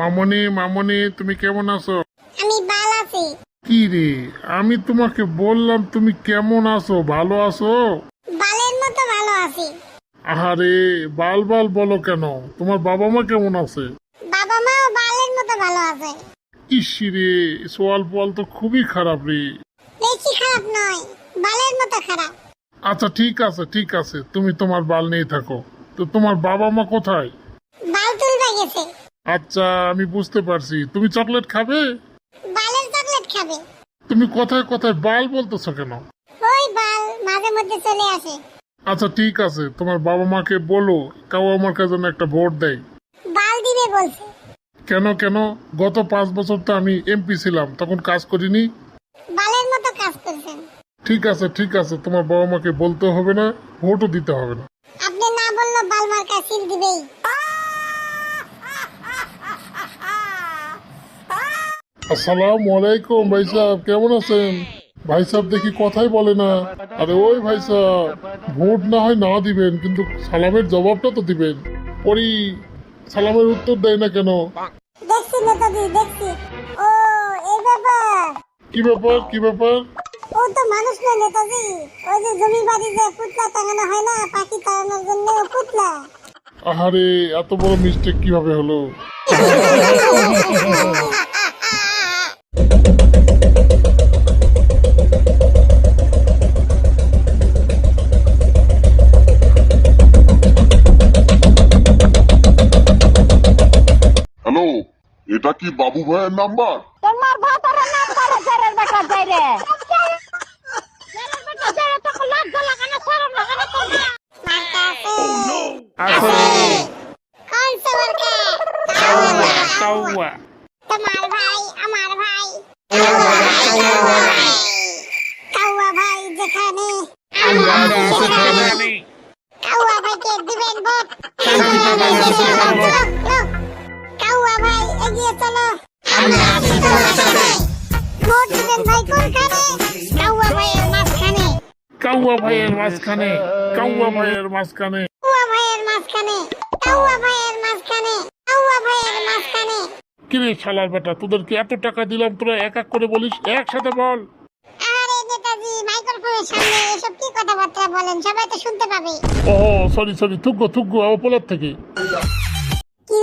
মামনি মামনি তুমি কেমন আছো? আমি বাল আছি। কি রে? আমি তোমাকে বললাম তুমি কেমন আছো? ভালো আছো? বালের মতো ভালো আছি। আহারে বাল বাল বলো কেন? তোমার বাবা মা কেমন আছে? বাবা মাও বালের মতো ভালো আছে। ইসি রে সোয়াল পোয়াল তো খুবই খারাপ রে। বেশি খারাপ নয় বালের মতো খারাপ। আচ্ছা ঠিক আছে ঠিক আছে তুমি তোমার বাল নিয়ে থাকো। তো তোমার বাবা মা কোথায়? বাল তুলতে গেছে। আচ্ছা আমি বুঝতে পারছি। তুমি চকলেট খাবে? বালের চকলেট খাবে। তুমি কথায় কথায় বাল বলতেছো কেন? ওই বাল মাঝে মধ্যে চলে আসে। আচ্ছা ঠিক আছে। তোমার বাবা মাকে বলো কাউ আমার কাছে একটা ভোট দেয়। বাল দিবে বলছে। কেন কেন? গত পাঁচ বছর তো আমি এমপি ছিলাম তখন কাজ করিনি। বালের মতো কাজ করছেন। ঠিক আছে ঠিক আছে। তোমার বাবা মাকে বলতে হবে না ভোটও দিতে হবে না। আপনি না বলল বাল মার্কা সিল দিবেই। আসসালামু আলাইকুম ভাই সাহেব কেমন আছেন? ভাই সাহেব দেখি কথাই বলে না। আরে ওই ভাই সাহেব ভোট না হয় না দিবেন কিন্তু সালামের জবাবটা তো দিবেন। পরি সালামের উত্তর দেয় না কেন? দেখছি নেতাজি দেখছি। ও এই ব্যাপার। কি ব্যাপার কি ব্যাপার? ও তো মানুষ নয় নেতাজি। ওই যে জমি বাড়ি যে পুতলা টাঙানো হয় না পাখি তাড়ানোর জন্য ও পুতলা। আহারে এত বড় মিস্টেক কীভাবে হলো? হ্যালো এটা কি বাবু ভাইয়ের নাম্বার? তোমার ভাতারের নাম করে জেরের বেটা জেরে তোমরা। ভাই আমার ভাই। কাউয়া ভাই যেখানে। কাউয়া ভাইকে দিবেন ভোট। কাউয়া ভাই এগিয়ে চলো। ভোট দিবেন ভাই কোনখানে? কাউয়া ভাইয়ের মাঝখানে। কাউয়া ভাইয়ের মাঝখানে কাউয়া ভাইয়ের মাঝখানে। কাউয়া ভাইয়ের মাঝখানে কাউয়া ভাইয়ের মাঝখানে কাউয়া ভাইয়ের মাঝখানে। কিরে শালার বেটা তোদেরকে এত টাকা দিলাম? তোরা এক এক করে বলিস একসাথে বল। আরে নেতাজি মাইক্রোফোনের সামনে এসব কি কথাবার্তা বলেন? সবাই তো শুনতে পাবে। ও সরি সরি থুগ্গো থুগ্গো অপলার থেকে।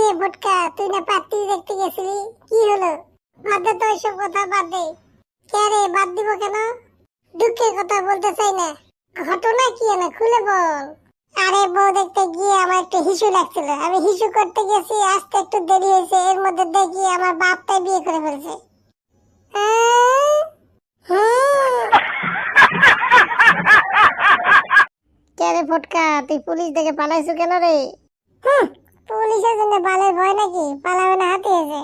রে ভটকা তুই না পাত্রী দেখতে গেছিলি? কি হলো? বাদ তো এসব কথা বাদ দে। কে রে বাদ দিব কেন? দুঃখের কথা বলতে চাই না। ঘটনা কি না খুলে বল। আরে বউ দেখতে গিয়ে আমার একটু হিসু লাগছিল। আমি হিসু করতে গেছি আসতে একটু দেরি হয়েছে। এর মধ্যে দেখি আমার বাপটাই বিয়ে করে ফেলছে। হ্যাঁ? কে রে ফটকা তুই পুলিশ দেখে পালাইছো কেন রে? পুলিশের জন্য বালের ভয় নাকি? পালাবে না হাতে এসে।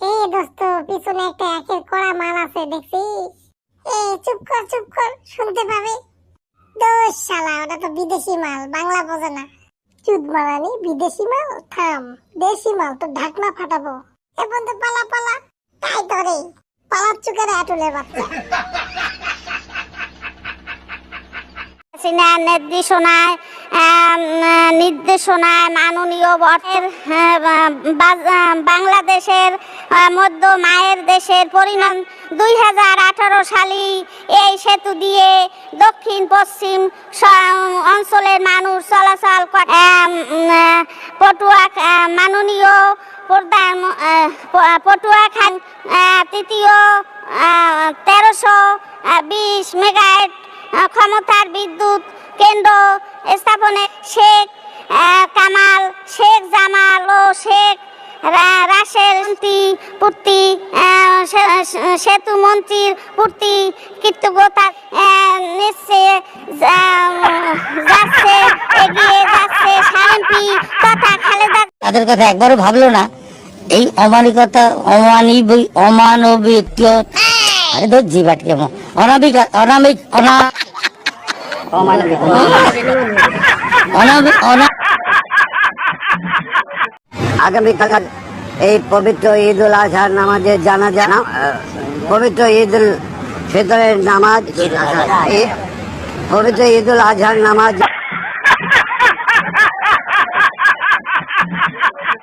এই দোস্ত, পিছনে একটা একের কড়া মাল আছে, দেখছিস? এ, চুপ কর চুপ কর, শুনতে পাবে? দোষ শালা, ওটা তো বিদেশি মাল, বাংলা বোঝে না। চুদ মারানি বিদেশি মাল? থাম, দেশি মাল, তো ঢাকনা ফাটাবো। এখন তো পালা পালা। তাই তো রে চুকের আটুলের বাচ্চা? সিনা নির্দেশনায় নির্দেশনায় মাননীয় বটের বাংলাদেশের মধ্য মায়ের দেশের পরিণাম দুই হাজার আঠারো সালে এই সেতু দিয়ে দক্ষিণ পশ্চিম অঞ্চলের মানুষ চলাচল পটুয়া মাননীয় প্রধান আহ, প- পটুয়াখান তৃতীয় তেরোশো বিশ আহ, ক্ষমতার বিদ্যুৎ কেন্দ্র স্থাপনে শেখ কামাল, শেখ জামাল ও শেখ রাসেল পূর্তি সেতু মন্ত্রীর পূর্তি কৃতজ্ঞতা নিচ্ছে যাচ্ছে, এগিয়ে যাচ্ছে সাএমপি তথা খালেদা তাদের কথা একবারও ভাবলো না। এই অমানিকতা অমানবিক অমানবিক আরে ধর জিবাট কেমন অনাবিক অনামিক অনা আগামীকাল এই পবিত্র ঈদ উল আজহার নামাজের জানাজা না, আহ, পবিত্র ঈদ উল ফিতরের নামাজ ঈদ পবিত্র ঈদুল আজহার নামাজ